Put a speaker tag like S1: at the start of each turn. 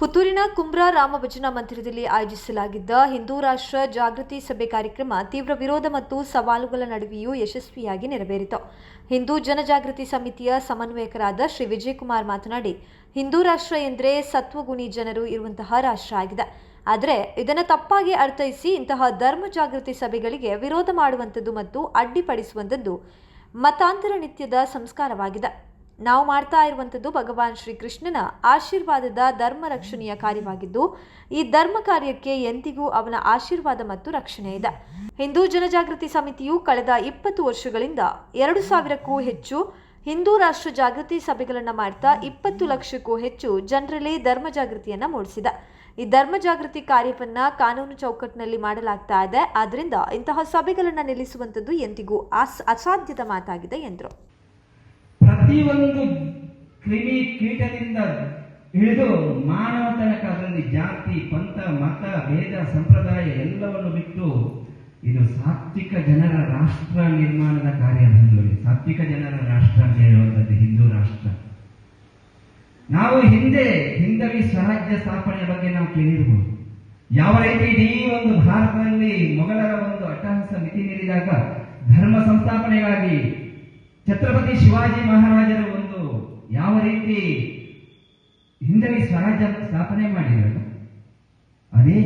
S1: ಪುತ್ತೂರಿನ ಕುಂಬ್ರಾ ರಾಮ ಭಜನಾ ಮಂದಿರದಲ್ಲಿ ಆಯೋಜಿಸಲಾಗಿದ್ದ ಹಿಂದೂ ರಾಷ್ಟ್ರ ಜಾಗೃತಿ ಸಭೆ ಕಾರ್ಯಕ್ರಮ ತೀವ್ರ ವಿರೋಧ ಮತ್ತು ಸವಾಲುಗಳ ನಡುವೆಯೂ ಯಶಸ್ವಿಯಾಗಿ ನೆರವೇರಿತು. ಹಿಂದೂ ಜನಜಾಗೃತಿ ಸಮಿತಿಯ ಸಮನ್ವಯಕರಾದ ಶ್ರೀ ವಿಜಯಕುಮಾರ್ ಮಾತನಾಡಿ, ಹಿಂದೂ ರಾಷ್ಟ್ರ ಎಂದರೆ ಸತ್ವಗುಣಿ ಜನರು ಇರುವಂತಹ ರಾಷ್ಟ್ರ ಆಗಿದೆ. ಆದರೆ ಇದನ್ನು ತಪ್ಪಾಗಿ ಅರ್ಥೈಸಿ ಇಂತಹ ಧರ್ಮ ಜಾಗೃತಿ ಸಭೆಗಳಿಗೆ ವಿರೋಧ ಮಾಡುವಂಥದ್ದು ಮತ್ತು ಅಡ್ಡಿಪಡಿಸುವಂಥದ್ದು ಮತಾಂತರ ನಿತ್ಯದ ಸಂಸ್ಕಾರವಾಗಿದೆ. ನಾವು ಮಾಡ್ತಾ ಇರುವಂಥದ್ದು ಭಗವಾನ್ ಶ್ರೀಕೃಷ್ಣನ ಆಶೀರ್ವಾದದ ಧರ್ಮ ರಕ್ಷಣೆಯ ಕಾರ್ಯವಾಗಿದ್ದು, ಈ ಧರ್ಮ ಕಾರ್ಯಕ್ಕೆ ಎಂದಿಗೂ ಅವನ ಆಶೀರ್ವಾದ ಮತ್ತು ರಕ್ಷಣೆ ಇದೆ. ಹಿಂದೂ ಜನಜಾಗೃತಿ ಸಮಿತಿಯು ಕಳೆದ ಇಪ್ಪತ್ತು ವರ್ಷಗಳಿಂದ ಎರಡು ಸಾವಿರಕ್ಕೂ ಹೆಚ್ಚು ಹಿಂದೂ ರಾಷ್ಟ್ರ ಜಾಗೃತಿ ಸಭೆಗಳನ್ನು ಮಾಡ್ತಾ ಇಪ್ಪತ್ತು ಲಕ್ಷಕ್ಕೂ ಹೆಚ್ಚು ಜನರಲ್ಲಿ ಧರ್ಮ ಜಾಗೃತಿಯನ್ನ ಮೂಡಿಸಿದೆ. ಈ ಧರ್ಮ ಜಾಗೃತಿ ಕಾರ್ಯವನ್ನ ಕಾನೂನು ಚೌಕಟ್ಟಿನಲ್ಲಿ ಮಾಡಲಾಗ್ತಾ ಇದೆ. ಆದ್ರಿಂದ ಇಂತಹ ಸಭೆಗಳನ್ನು ನಿಲ್ಲಿಸುವಂಥದ್ದು ಎಂದಿಗೂ ಅಸ್ ಅಸಾಧ್ಯದ ಮಾತಾಗಿದೆ ಎಂದರು.
S2: ಪ್ರತಿಯೊಂದು ಕ್ರಿಮಿ ಕೀಟದಿಂದ ಹಿಡಿದು ಮಾನವ ತನಕ ಅದರಲ್ಲಿ ಜಾತಿ, ಪಂಥ, ಮತ, ಭೇದ, ಸಂಪ್ರದಾಯ ಎಲ್ಲವನ್ನು ಬಿಟ್ಟು ಇದು ಸಾತ್ವಿಕ ಜನರ ರಾಷ್ಟ್ರ ನಿರ್ಮಾಣದ ಕಾರ್ಯ ಸಾತ್ವಿಕ ಜನರ ರಾಷ್ಟ್ರ ಅಂತ ಹೇಳುವಂಥದ್ದು ಹಿಂದೂ ರಾಷ್ಟ್ರ. ನಾವು ಹಿಂದೆ ಹಿಂದವಿ ಸ್ವರಾಜ್ಯ ಸ್ಥಾಪನೆಯ ಬಗ್ಗೆ ನಾವು ಕೇಳಿರ್ಬೋದು. ಯಾವ ರೀತಿ ಇಡೀ ಒಂದು ಭಾರತದಲ್ಲಿ ಮೊಘಲರ ಒಂದು ಅಟ್ಟಹಾಸ ಮಿತಿ ನೀಡಿದಾಗ ಧರ್ಮ ಸಂಸ್ಥಾಪನೆಗಾಗಿ ಛತ್ರಪತಿ ಶಿವಾಜಿ ಮಹಾರಾಜರು ಒಂದು ಯಾವ ರೀತಿ ಹಿಂದವಿ ಸ್ವರಾಜ್ಯ ಸ್ಥಾಪನೆ ಮಾಡಿದರು? ಅದೇ